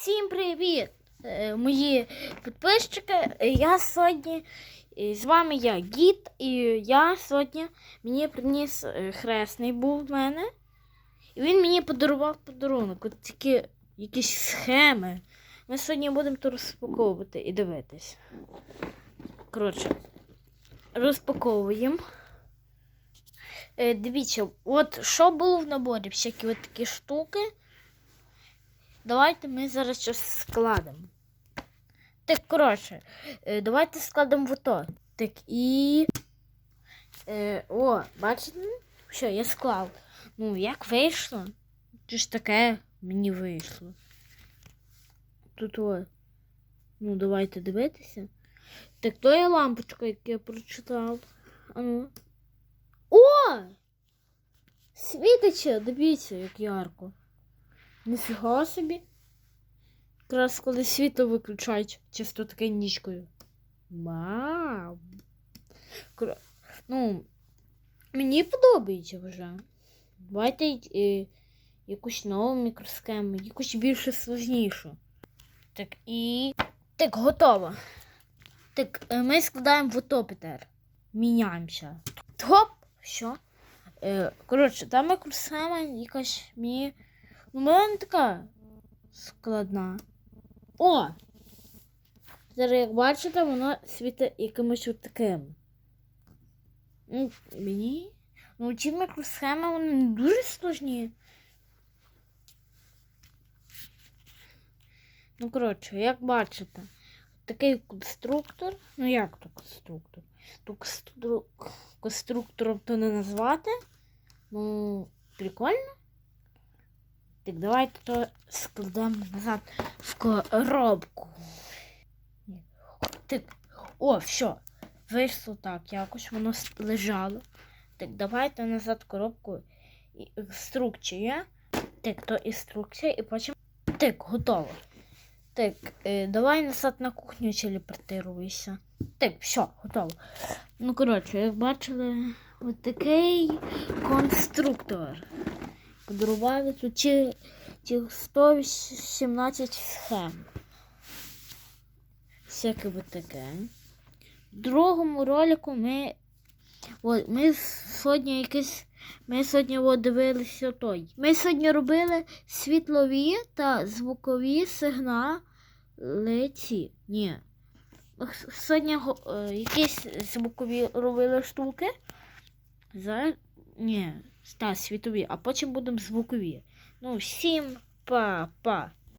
Всім привіт, е, мої підписчики. Я сьогодні е, з вами я Гіт, і я сьогодні мені приніс е, хресний був в мене. І він мені подарував подарунок. От такі якісь схеми. Ми сьогодні будемо то розпаковувати і дивитись. Коротше, розпаковуємо. Е, Дивіться, от що було в наборі, всякі от такі штуки. Давайте ми зараз щось складемо. Так, коротше, е, давайте складемо в ото. Так і. Е, о, бачите? Що, я склав. Ну, як вийшло? Чи ж таке мені вийшло? Тут о. Ну, давайте дивитися. Так, то є лампочка, яку я прочитав. А. О! Світиться, дивіться, як ярко. Ніфіга собі. Якраз коли світло виключають, чисто таке нічкою. Вау. Кра- Ну, мені подобається вже. Давайте е, якусь нову мікросхему, якусь більш сложнішу. Так, і. Так, готово. Так, е, ми складаємо в ото тепер. Міняємося. Топ! Що? Е, коротше, та мікросхема якась мені. Ну, вона така складна. О! Зараз, як бачите, воно світить якимось от таким. Ну, Мені. Ну, ці мікросхеми вони не дуже сложні. Ну, коротше, як бачите, такий конструктор. Ну як то конструктор? То констру... конструктором то не назвати. Ну, прикольно. Так, давайте то складемо назад в коробку. Так, о, все. Вийшло так, якось воно лежало. Так, давайте назад коробку. Інструкція. Так, то інструкція, і потім. Так, готово. Так, е, давай назад на кухню телепортируйся. Так, все, готово. Ну, коротше, як бачили, ось такий конструктор. Подарували тут ці, ці 117 схем. Всяке от таке. В другому ролику ми. От, ми сьогодні якесь. Ми сьогодні от, дивилися той. Ми сьогодні робили світлові та звукові сигнали. Ці. Ні. Сьогодні е, якісь звукові робили штуки. Зараз. Ні, стас світові, а потім будемо звукові. Ну, всім па-па.